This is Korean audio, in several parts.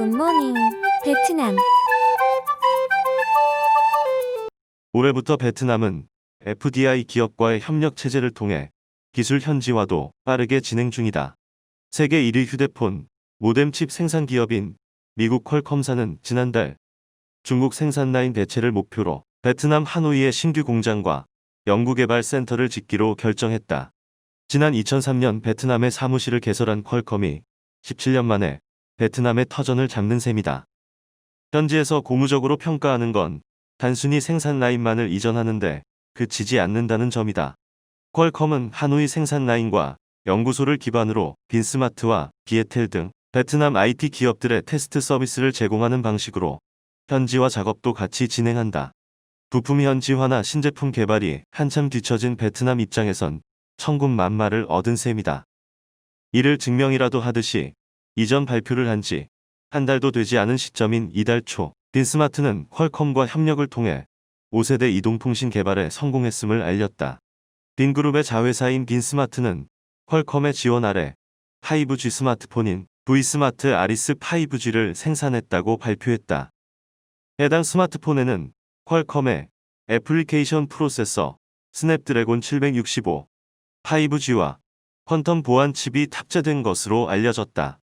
굿모닝 베트남 올해부터 베트남은 FDI 기업과의 협력 체제를 통해 기술 현지화도 빠르게 진행 중이다. 세계 1위 휴대폰, 모뎀 칩 생산 기업인 미국 퀄컴사는 지난달 중국 생산 라인 대체를 목표로 베트남 하노이의 신규 공장과 연구개발 센터를 짓기로 결정했다. 지난 2003년 베트남의 사무실을 개설한 퀄컴이 17년 만에 베트남의 터전을 잡는 셈이다. 현지에서 고무적으로 평가하는 건 단순히 생산 라인만을 이전하는데 그치지 않는다는 점이다. 퀄컴은 하노이 생산 라인과 연구소를 기반으로 빈스마트와 비에텔 등 베트남 IT 기업들의 테스트 서비스를 제공하는 방식으로 현지화 작업도 같이 진행한다. 부품 현지화나 신제품 개발이 한참 뒤처진 베트남 입장에선 천군만마를 얻은 셈이다. 이를 증명이라도 하듯이 이전 발표를 한 지 한 달도 되지 않은 시점인 이달 초 빈스마트는 퀄컴과 협력을 통해 5세대 이동통신 개발에 성공했음을 알렸다. 빈그룹의 자회사인 빈스마트는 퀄컴의 지원 아래 5G 스마트폰인 V스마트 아리스 5G를 생산했다고 발표했다. 해당 스마트폰에는 퀄컴의 애플리케이션 프로세서 스냅드래곤 765, 5G와 퀀텀 보안 칩이 탑재된 것으로 알려졌다.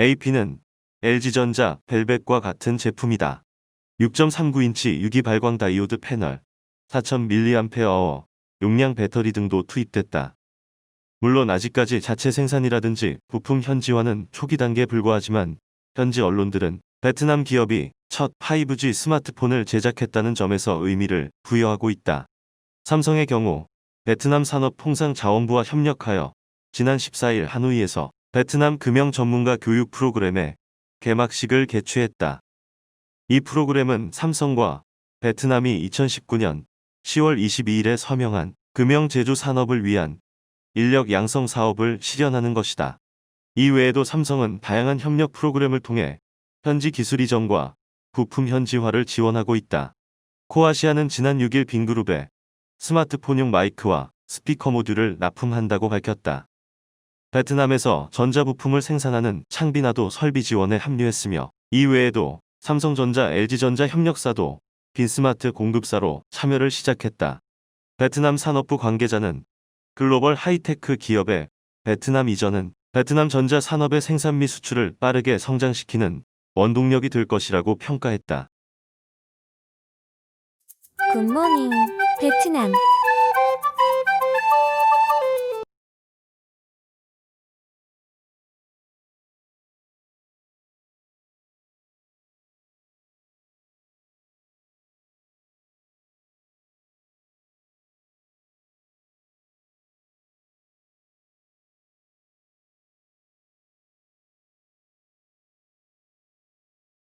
AP는 LG전자 벨벳과 같은 제품이다. 6.39인치 유기 발광 다이오드 패널, 4000mAh 용량 배터리 등도 투입됐다. 물론 아직까지 자체 생산이라든지 부품 현지화는 초기 단계에 불과하지만 현지 언론들은 베트남 기업이 첫 5G 스마트폰을 제작했다는 점에서 의미를 부여하고 있다. 삼성의 경우 베트남 산업 통상 자원부와 협력하여 지난 14일 하노이에서 베트남 금형 전문가 교육 프로그램의 개막식을 개최했다. 이 프로그램은 삼성과 베트남이 2019년 10월 22일에 서명한 금형 제조 산업을 위한 인력 양성 사업을 실현하는 것이다. 이 외에도 삼성은 다양한 협력 프로그램을 통해 현지 기술 이전과 부품 현지화를 지원하고 있다. 코아시아는 지난 6일 빈그룹에 스마트폰용 마이크와 스피커 모듈을 납품한다고 밝혔다. 베트남에서 전자부품을 생산하는 창비나도 설비 지원에 합류했으며 이 외에도 삼성전자, LG전자 협력사도 빈스마트 공급사로 참여를 시작했다. 베트남 산업부 관계자는 글로벌 하이테크 기업의 베트남 이전은 베트남 전자 산업의 생산 및 수출을 빠르게 성장시키는 원동력이 될 것이라고 평가했다. 굿모닝 베트남